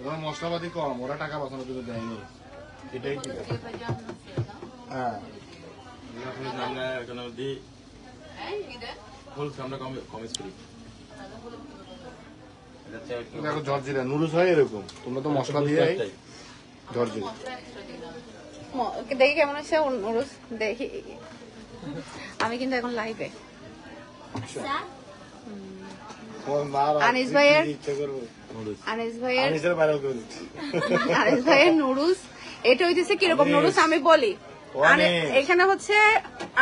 এবার মশলাপাতি কম ওরা টাকা বাঁচানোর জন্য দেয়নি। এটাই ঠিক আছে। হ্যাঁ। আমরা এখন অবধি হোলসেল আমরা কম করি এটা হচ্ছে একটু- দেখো জর্জিরা নুডলস হয় এরকম। তোমরা তো মশলা দিয়ে। জর্জিরা দেখি কেমন হচ্ছে নুডলস। দেখি। আমি কিন্তু এখন লাইভে আনিস ভাইয়ের- ইচ্ছা করব। নুডলস আনিস ভাইয়ের আনিসের আনিস ভাইয়ের নুডলস। এটা হইতেছে কীরকম নুডলস? আমি বলি। এখানে হচ্ছে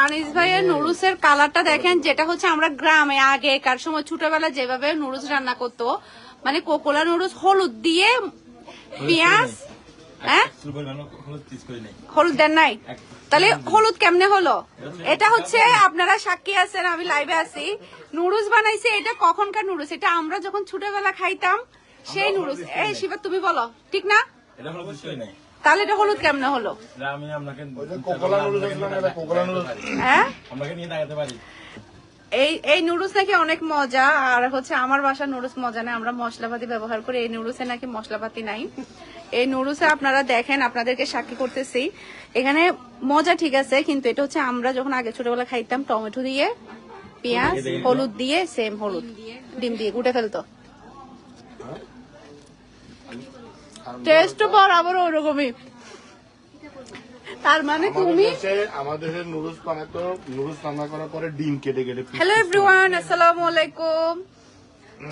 আনিস ভাইয়ের নুডলস এর কালারটা দেখেন যেটা হচ্ছে আমরা গ্রামে আগে কার সময় ছোটবেলায় যেভাবে নুডলস রান্না করতো মানে কোকোলা নুডলস হলুদ দিয়ে পেঁয়াজ হ্যাঁ? হলুদ দেন নাই? তাহলে হলুদ। কেমনে হলো? এটা হচ্ছে আপনারা সাক্ষী আছেন আমি লাইভে আছি। নুডলস বানাইছে এটা কখনকার নুডলস? এটা আমরা যখন ছোটবেলা খাইতাম সেই নুডলস। এই শিবা তুমি বলো ঠিক না? এটা নাই। তাহলে এটা হলুদ কেমনে হলো? আমি আপনাকে কোকোলা নুডলস এটা কোকোলা নুডলস। হ্যাঁ? আপনাকে নিয়ে দেখাতে পারি। এই এই নুডলস নাকি অনেক মজা আর হচ্ছে আমার বাসার নুডলস মজা না আমরা মশলাপাতি ব্যবহার করি এই নুডলসে নাকি মশলাপাতি নাই। এই নুডলসে আপনারা দেখেন আপনাদেরকে সাক্ষী করতেছি। এখানে মজা ঠিক আছে কিন্তু এটা হচ্ছে আমরা যখন আগে ছোটবেলা খাইতাম টমেটো দিয়ে পেঁয়াজ হলুদ দিয়ে সেম হলুদ। ডিম দিয়ে। গুটে ফেলতো। টেস্ট বরাবর ওরকমই। তার মানে তুমি আমাদের নুডলস বানাতো নুডলস রান্না করার পরে ডিম কেটে কেটে হ্যালো এভরিওয়ান আসসালামু আলাইকুম।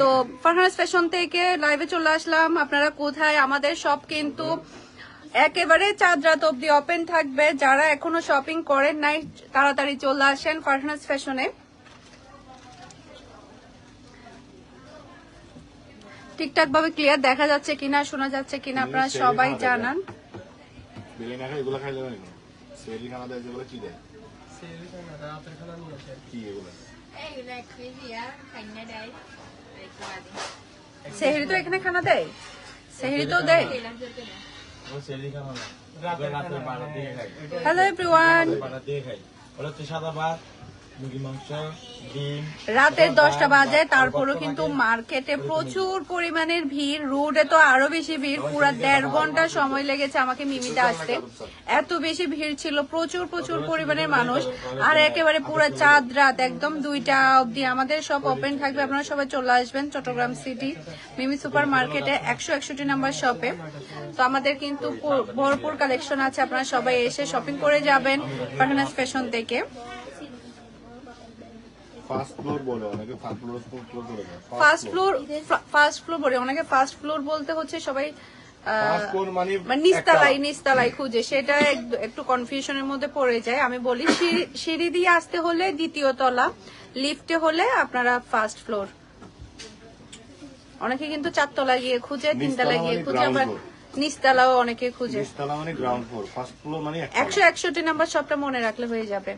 তো ফারহানাস ফ্যাশন থেকে লাইভে চলে আসলাম। আপনারা কোথায়? আমাদের শপ কিন্তু একেবারে চাঁদ রাত অব্দি ওপেন থাকবে। যারা এখনও শপিং করেন নাই তাড়াতাড়ি চলে আসেন ফারহানাস ফ্যাশনে ঠিকঠাক ভাবে ক্লিয়ার দেখা যাচ্ছে কিনা শোনা যাচ্ছে কিনা আপনারা সবাই জানান। সেহরি তো এখানে খানা দেয়? সেহরি তো দেয়। হ্যালো এভরিওয়ান ওটা হচ্ছে সাদা ভাত। রাতের দশটা বাজে, তারপরও কিন্তু মার্কেটে প্রচুর পরিমাণের ভিড়, রোডে তো আরও বেশি ভিড়, পুরো দেড় ঘণ্টা সময় লেগেছে আমাকে মিমিতে আসতে। এত বেশি ভিড় ছিল, প্রচুর প্রচুর পরিমাণের মানুষ, আর একেবারে পুরো চাঁদ রাত, একদম দুইটা অবধি আমাদের সব ওপেন থাকবে, আপনারা সবাই চলে আসবেন চট্টগ্রাম সিটি মিমি সুপার মার্কেটে, একশো একষট্টি নাম্বার শপে তো আমাদের কিন্তু ভরপুর কালেকশন আছে, আপনারা সবাই এসে শপিং করে যাবেন পাঠানাস ফ্যাশন থেকে। ফার্স্ট ফ্লোর বলে অনেকে ফার্স্ট ফ্লোর ফ্লোর করে ফার্স্ট ফ্লোর ফার্স্ট ফ্লোর বলে। অনেকে ফার্স্ট ফ্লোর বলতে হচ্ছে সবাই মানে মানে নিস্তালাই নিস্তালাই খুঁজে। সেটা এক- একটু কনফিউশনের মধ্যে পড়ে যায়। আমি বলি সিঁড়ি- দিয়ে আসতে হলে দ্বিতীয় তলা লিফটে হলে আপনারা ফার্স্ট ফ্লোর অনেকে কিন্তু চারতলা গিয়ে খুঁজে তিনতলা গিয়ে মানে খুঁজে। ground আবার। নিস্তালাও অনেকে খুঁজে। একশো একষট্টি নাম্বার সবটা মনে রাখলে হয়ে যাবে।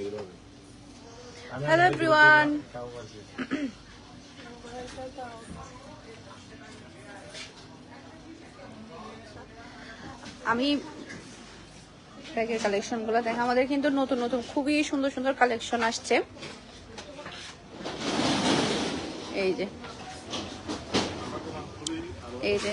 দিতে হবে হ্যালো এভরিওয়ান আমি ব্যাগের কালেকশনগুলো দেখা আমাদের কিন্তু নতুন নতুন খুবই সুন্দর সুন্দর কালেকশন আসছে। এই যে। এই যে।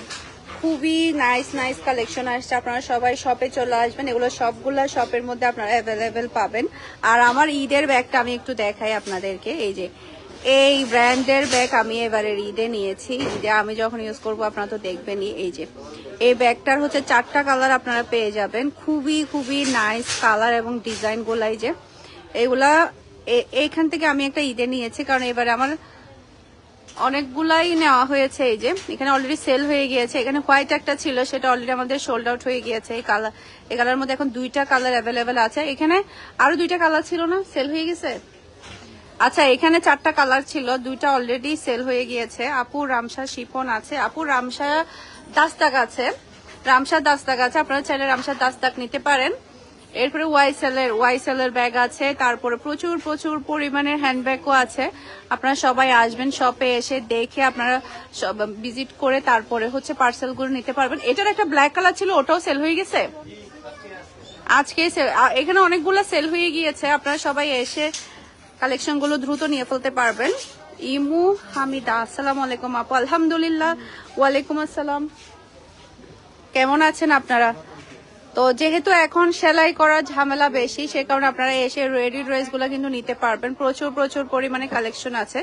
খুবই নাইস নাইস কালেকশন আসছে। আপনারা সবাই শপে চলে আসবেন। এগুলো সবগুলা শপের মধ্যে আপনারা অ্যাভেলেবেল পাবেন। আর আমার ঈদের ব্যাগটা আমি একটু দেখাই আপনাদেরকে। এই যে, এই ব্র্যান্ডের ব্যাগ আমি এবারের ঈদে নিয়েছি। ঈদে আমি যখন ইউজ করব, আপনারা তো দেখবেনই। এই যে, এই ব্যাগটার হচ্ছে চারটা কালার আপনারা পেয়ে যাবেন। খুবই খুবই নাইস কালার এবং ডিজাইন গুলাই যে, এগুলা এইখান থেকে আমি একটা ঈদে নিয়েছি। কারণ এবারে আমার অনেকগুলাই নেওয়া হয়েছে এই যে। এখানে অলরেডি সেল হয়ে গিয়েছে। এখানে হোয়াইট একটা ছিল, সেটা অলরেডি আমাদের সোল্ড আউট হয়ে গিয়েছে। এই কালার এই কালার মধ্যে এখন দুইটা কালার অ্যাভেলেবেল আছে। এখানে আরও দুইটা কালার ছিল না? সেল হয়ে গেছে? আচ্ছা এখানে চারটা কালার ছিল। দুইটা অলরেডি সেল হয়ে গিয়েছে। আপু, রামসা শিপন আছে। আপু, রামসা দাস্তাক আছে। রামসা দাস্তাক আছে। আপনারা চাইলে রামসা দাস্তাক নিতে পারেন। এরপরে ওয়াইসেলের ওয়াইসেলের ব্যাগ আছে, তারপরে প্রচুর প্রচুর পরিমাণের হ্যান্ডব্যাগও আছে। আপনারা সবাই আসবেন শপে এসে দেখে আপনারা ভিজিট করে তারপরে হচ্ছে পার্সেলগুলো নিতে পারবেন। এটার একটা ব্ল্যাক কালার ছিল, ওটাও সেল হয়ে গেছে? আজকে এখানে অনেকগুলো সেল হয়ে গিয়েছে। আপনারা সবাই এসে কালেকশনগুলো দ্রুত নিয়ে ফেলতে পারবেন। ইমু হামিদা, আসসালাম আলাইকুম আপু। আলহামদুলিল্লাহ। ওয়ালাইকুম আসসালাম। কেমন আছেন আপনারা? তো যেহেতু এখন সেলাই করার ঝামেলা বেশি, সে কারণে আপনারা এসে রেডি ড্রেসগুলো কিন্তু নিতে পারবেন। প্রচুর প্রচুর পরিমাণে কালেকশন আছে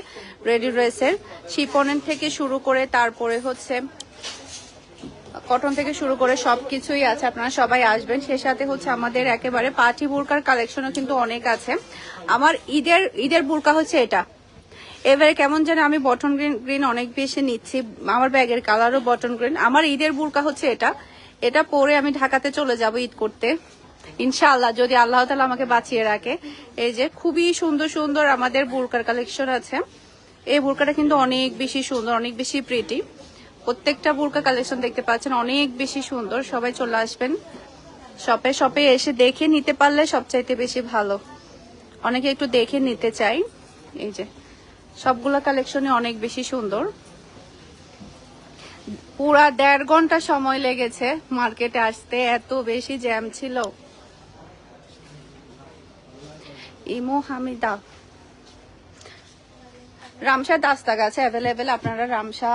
রেডি ড্রেসের। শিপনের থেকে শুরু করে তারপরে হচ্ছে কটন থেকে শুরু করে সবকিছুই আছে, আপনারা সবাই আসবেন। সে সাথে হচ্ছে আমাদের একেবারে পার্টি বুরকার কালেকশনও কিন্তু অনেক আছে। আমার ঈদের ঈদের বুরকা হচ্ছে এটা। এবারে কেমন যেন আমি বটন গ্রিন গ্রিন অনেক বেশি নিচ্ছি, আমার ব্যাগের কালারও বটন গ্রিন আমার ঈদের বুরকা হচ্ছে এটা। এটা পরে আমি ঢাকাতে চলে যাব ঈদ করতে। ইনশাআল্লাহ, যদি আল্লাহ তালা আমাকে বাঁচিয়ে রাখে। এই যে খুবই সুন্দর সুন্দর আমাদের বুরকার কালেকশন আছে। এই বুরকাটা কিন্তু অনেক বেশি সুন্দর, অনেক বেশি প্রিটি প্রত্যেকটা বুরকা কালেকশন দেখতে পাচ্ছেন, অনেক বেশি সুন্দর। সবাই চলে আসবেন। শপে শপে এসে দেখে নিতে পারলে সবচাইতে বেশি ভালো। অনেকে একটু দেখে নিতে চাই। এই যে, সবগুলো কালেকশনই অনেক বেশি সুন্দর। পুরা দেড় ঘণ্টা সময় লেগেছে মার্কেটে আসতে, এত বেশি জ্যাম ছিল। ইমো হামিদা। রামসা দাস্তাক আছে অ্যাভেলেবেল আপনারা রামসা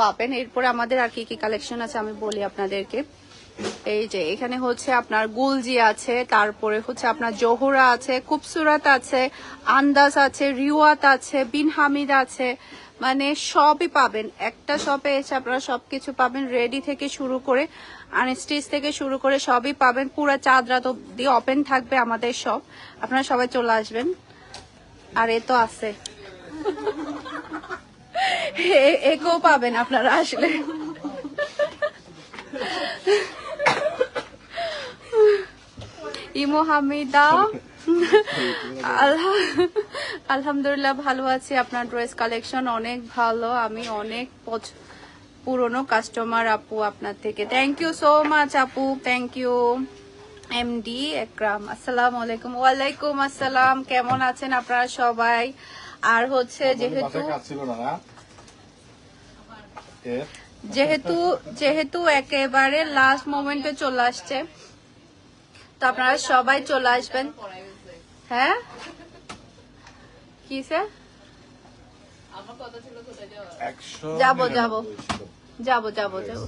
পাবেন। এরপরে আমাদের আর কি কি কালেকশন আছে আমি বলি আপনাদেরকে। এই যে, এখানে হচ্ছে আপনার গুলজি আছে, তারপরে হচ্ছে আপনার জোহরা আছে, খুবসুরাত আছে, আন্দাজ আছে, রিওয়াত আছে, বিন হামিদ আছে মানে সবই পাবেন। একটা শপে এসে আপনারা সবকিছু পাবেন রেডি থেকে শুরু করে আনস্টিচ থেকে শুরু করে সবই পাবেন। পুরো চাঁদ রাত অব্দি ওপেন থাকবে আমাদের সব আপনারা সবাই চলে আসবেন। আর এ তো আছে। এ- একেও পাবেন আপনারা আসলে। ইমো হামিদা। আলহা- আলহামদুলিল্লাহ ভালো আছি। আপনার ড্রেস কালেকশন অনেক ভালো। আমি অনেক পুরনো কাস্টমার আপু আপনার থেকে। থ্যাংক ইউ সো মাচ আপু। থ্যাংক ইউ এমডি একরাম আসসালাম আলাইকুম। ওয়ালাইকুম আসসালাম। কেমন আছেন আপনারা সবাই? আর হচ্ছে যেহেতু যেহেতু যেহেতু একেবারে লাস্ট মোমেন্টে চলে আসছে তো আপনারা সবাই চলে আসবেন। হ্যাঁ? কিসে একশো যাব, যাব। যাব যাব যাব।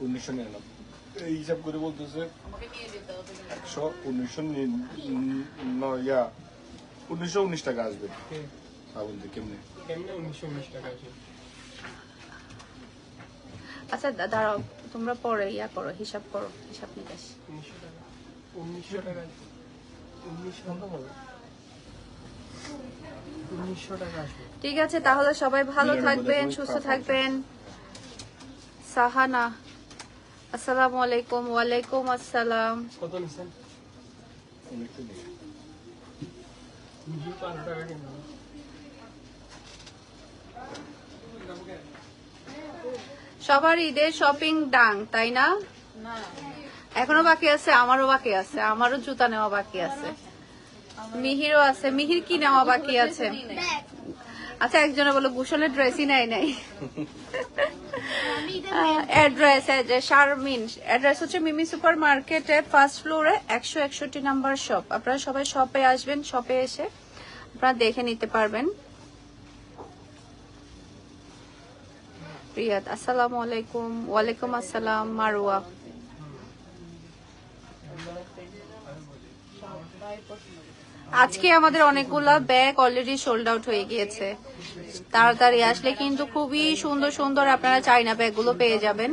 উনিশশো নিরানব্বই। এই হিসাব করে বলতেছে একশো উনিশশো নি- ইয়া উনিশশো উনিশ টাকা আসবে। শ্রাবণ দিয়ে কেমনি? কেমনে উনিশশো উনিশ টাকা আছে আচ্ছা দাঁড়াও তোমরা পরে ইয়া করো হিসাব করো হিসাব নিকাশ। উনিশশো টাকা। উনিশশো টাকা। উনিশশো টাকা হবে উনিশশো টাকা আসবে ঠিক আছে তাহলে সবাই ভালো থাকবেন সুস্থ থাকবেন। সাহানা আসসালামু আলাইকুম ওয়ালাইকুম আসসালাম। কত সবার ঈদের শপিং ডাং তাই না। এখনও বাকি আছে আমারও বাকি আছে আমারও জুতা নেওয়া বাকি আছে। মিহিরও আছে। মিহির কি নেওয়া বাকি আছে? আচ্ছা একজনে বলো ভূষণের ড্রেসই নাই। নাই অ্যাড্রেস শারমিন। অ্যাড্রেস হচ্ছে মিমি সুপার মার্কেটে ফার্স্ট ফ্লোরে একশো একষট্টি নাম্বার শপ আপনারা সবাই শপে আসবেন শপে এসে আপনারা দেখে নিতে পারবেন। রিয়াদ আসসালামু আলাইকুম। ওয়ালাইকুম আসসালাম মারুয়া। আজকে আমাদের অনেকগুলা ব্যাগ অলরেডি সোল্ড আউট হয়ে গিয়েছে। তাড়াতাড়ি আসলে কিন্তু খুবই সুন্দর সুন্দর আপনারা চাইনা ব্যাগগুলো পেয়ে যাবেন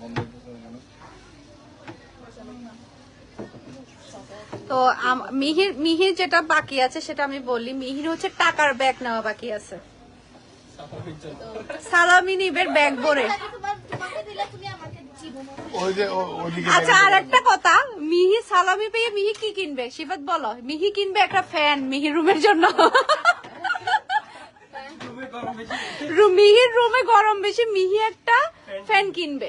বন্ধ হইতেছে না কেন? তো আম- মিহির মিহির যেটা বাকি আছে সেটা আমি বলি। মিহির হচ্ছে টাকার ব্যাগ নেওয়া বাকি আছে। সালামি নিবের ব্যাগ ভরে। আচ্ছা আর একটা কথা। মিহি সালামি পেয়ে মিহি কি কিনবে? শিফাত বলো। মিহি কিনবে একটা ফ্যান মিহি রুমের জন্য? মিহির রুমে গরম বেশি মিহি একটা ফ্যান কিনবে।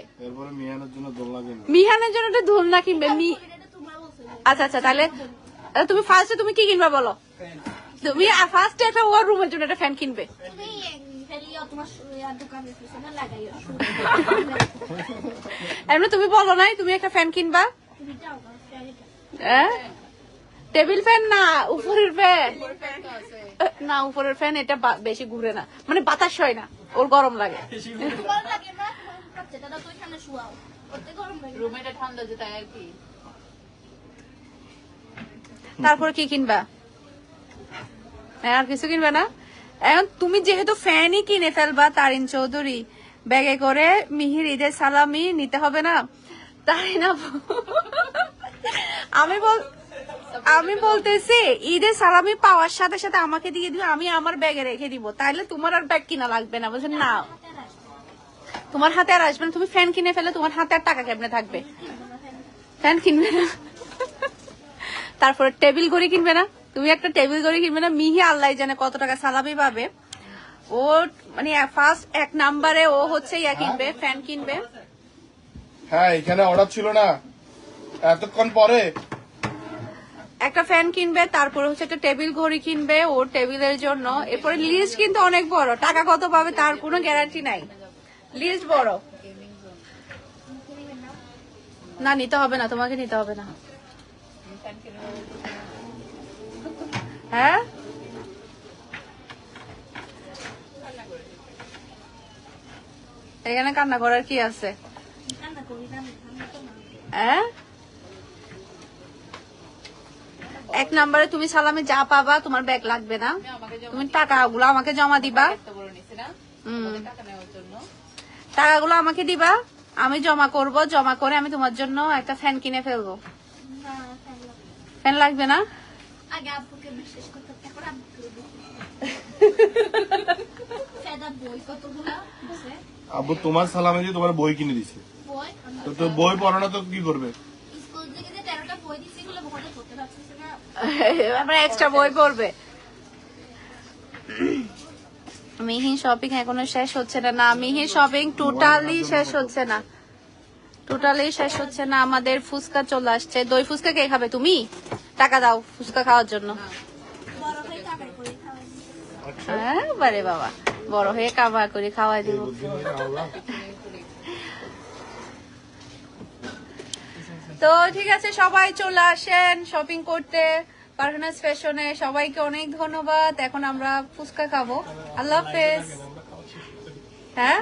মিহানের জন্য একটা দোলনা কিনবে। মি আচ্ছা আচ্ছা তাহলে তাহলে তুমি ফার্স্টে তুমি কি কিনবে বলো? তুমি ফার্স্টে একটা ওর রুমের জন্য একটা ফ্যান কিনবে। এমনি তুমি বলো নাই তুমি একটা ফ্যান কিনবা? টেবিল ফ্যান না উপরের ফ্যান না উপরের ফ্যান এটা বা- বেশি ঘুরে না। মানে বাতাস হয় না ওর গরম লাগে। ওতে গরম লাগে না। রুমেটা ঠান্ডা যে তাই আর কি তারপর কি কিনবা? আর কিছু কিনবে না? এখন তুমি যেহেতু ফ্যানই কিনে ফেলবা, তারিন চৌধুরী, ব্যাগে করে মিহির ঈদের সালামি নিতে হবে না? তাই না আমি বল, আমি বলতেছি, ঈদের সালামি পাওয়ার সাথে সাথে আমাকে দিয়ে দিও, আমি আমার ব্যাগে রেখে দিব। তাইলে তোমার আর ব্যাগ কিনা লাগবে না, বুঝলেন না? তোমার হাতে আর আসবে না। তুমি ফ্যান কিনে ফেলে তোমার হাতে আর টাকা কেমনে থাকবে? ফ্যান কিনবে না? তারপরে টেবিল ঘড়ি কিনবে না? তুমি একটা টেবিল ঘড়ি কিনবে না? মিহি আল্লাহ জানে কত টাকা সালামি পাবে। ও মানে ফার্স্ট এক নাম্বারে ও হচ্ছে ইয়া কিনবে ফ্যান কিনবে। হ্যাঁ এখানে অর্ডার ছিল না। এতক্ষণ পরে। একটা ফ্যান কিনবে তারপরে হচ্ছে একটা টেবিল ঘড়ি কিনবে ওর টেবিলের জন্য। এরপরে লিস্ট কিন্তু অনেক বড়। টাকা কত পাবে তার কোনো গ্যারান্টি নাই। লিস্ট বড়। না নিতে হবে না তোমাকে নিতে হবে না। হ্যাঁ? এখানে কান্না করার কি আছে। হ্যাঁ? এক নম্বরে তুমি সালামে যা পাবা তোমার ব্যাগ লাগবে না। তুমি টাকাগুলো আমাকে জমা দিবা। টাকাগুলো আমাকে দিবা আমি জমা করব জমা করে আমি তোমার জন্য একটা ফ্যান কিনে ফেলব। ফ্যান লাগবে না? আগে আব্বুকে বিশ্বাস করতে এখন আব্বুকে ফেদা বই কতগুলা আছে আব্বু তোমার সালামে দিয়ে তোমার বই কিনে দিছে। বই? তো তো বই পড়ো না তো কি করবে? স্কুল থেকে যে তেরোটা বই দিচ্ছে এগুলো করতে পারতেছে না। আমরা এক্সট্রা বই পড়বে। মিহি শপিং এখনও শেষ হচ্ছে না না মিহি শপিং টোটালি শেষ হচ্ছে না। টোটালি শেষ হচ্ছে না, আমাদের ফুচকা চলে আসছে। দই ফুচকা কে খাবে তুমি? টাকা দাও ফুচকা খাওয়ার জন্য। হয়ে, বারে বাবা। বড় হয়ে কাবা করে খাওয়াই দিব। তো ঠিক আছে, সবাই চলে আসেন শপিং করতে। পারফেনাস ফ্যাশনে সবাইকে অনেক ধন্যবাদ। এখন আমরা ফুচকা খাব। আল্লাহ হাফেজ। হ্যাঁ?